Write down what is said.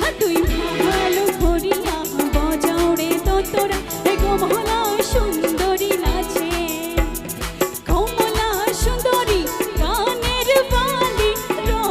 হ্যাঁ, তুই ভালো তোরা। এগো মহলা সুন্দর